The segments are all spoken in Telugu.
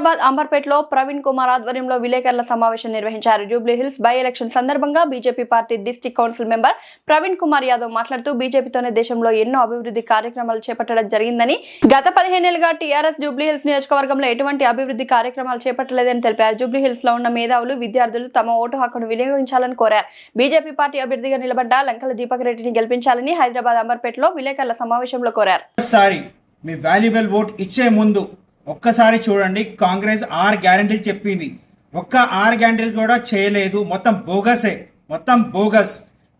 హైదరాబాద్ అంబర్పేటలో ప్రవీణ్ కుమార్ ఆధ్వర్యంలో విలేకరుల సమావేశం నిర్వహించారు. జూబ్లీ హిల్స్ బై ఎలక్షన్ సందర్భంగా BJP party district council member Praveen Kumar Yadav మాట్లాడుతూ బీజేపీతోనే దేశంలో ఎన్నో అభివృద్ధి కార్యక్రమాలు చేపట్టడం జరిగిందని గత పదిహేనేళ్ళుగా టీఆర్ఎస్ జూబ్లీ హిల్స్ నియోజకవర్గంలో ఎటువంటి అభివృద్ధి కార్యక్రమాలు చేపట్టలేదని తెలిపారు. జూబ్లీ హిల్స్లో ఉన్న మేధావులు విద్యార్థులు తమ ఓటు హక్కును వినియోగించాలని కోరారు. బీజేపీ పార్టీ అభ్యర్థిగా నిలబడ్డ లంకల దీపక్ రెడ్డిని గెలిపించాలని హైదరాబాద్ అంబర్పేటలో విలేకరుల సమావేశంలో కోరారు. మీ వాల్యుబుల్ ఓట్ ఇచ్చే ముందు ఒక్కసారి చూడండి కాంగ్రెస్ ఆరు గ్యారంటీలు చెప్పింది. ఒక్క ఆరు గ్యారంటీలు కూడా చేయలేదు. మొత్తం బోగసే మొత్తం బోగస్.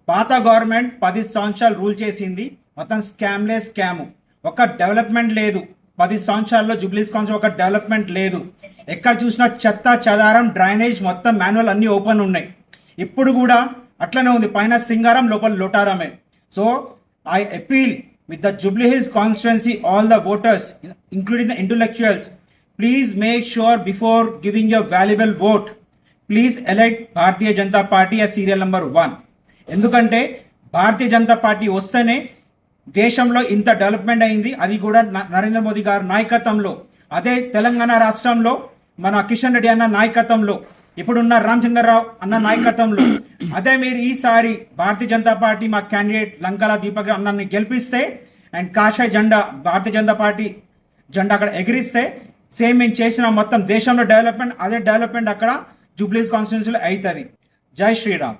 పాత గవర్నమెంట్ పది సంవత్సరాలు రూల్ చేసింది. మొత్తం స్కామ్లే స్కామ్. ఒక డెవలప్మెంట్ లేదు. పది సంవత్సరాల్లో జూబ్లీస్ కౌన్సిల్ ఒక డెవలప్మెంట్ లేదు. ఎక్కడ చూసినా చెత్త చెదారం డ్రైనేజ్ మొత్తం మాన్యువల్ అన్ని ఓపెన్ ఉన్నాయి. ఇప్పుడు కూడా అట్లనే ఉంది. పైన సింగారం లోపల లోటారమే. So I appeal with the Jubilee Hills constituency, all the voters, including the intellectuals, please make sure before giving your valuable vote, please elect Bharatiya Janata Party as serial number one. ఎందుకంటే భారతీయ జనతా పార్టీ వస్తేనే దేశంలో ఇంత డెవలప్మెంట్ అయింది అది కూడా న- నరేంద్ర మోదీ గారి నాయకత్వంలో అదే తెలంగాణ రాష్ట్రంలో మన కిషన్ రెడ్డి అన్న నాయకత్వంలో ఇప్పుడున్న రామచంద్రరావు అన్న నాయకత్వంలో. అదే మీరు ఈసారి భారతీయ జనతా పార్టీ మా క్యాండిడేట్ లంకల దీపక్ అన్నని గెలిపిస్తే అండ్ కాషాయ జెండా భారతీయ జనతా పార్టీ జెండా అక్కడ ఎగిరిస్తే సేమ్ మేము చేసిన మొత్తం దేశంలో డెవలప్మెంట్ అదే డెవలప్మెంట్ అక్కడ జూబ్లీస్ కాన్స్టిట్యూన్సీలో అవుతుంది. జై శ్రీరామ్.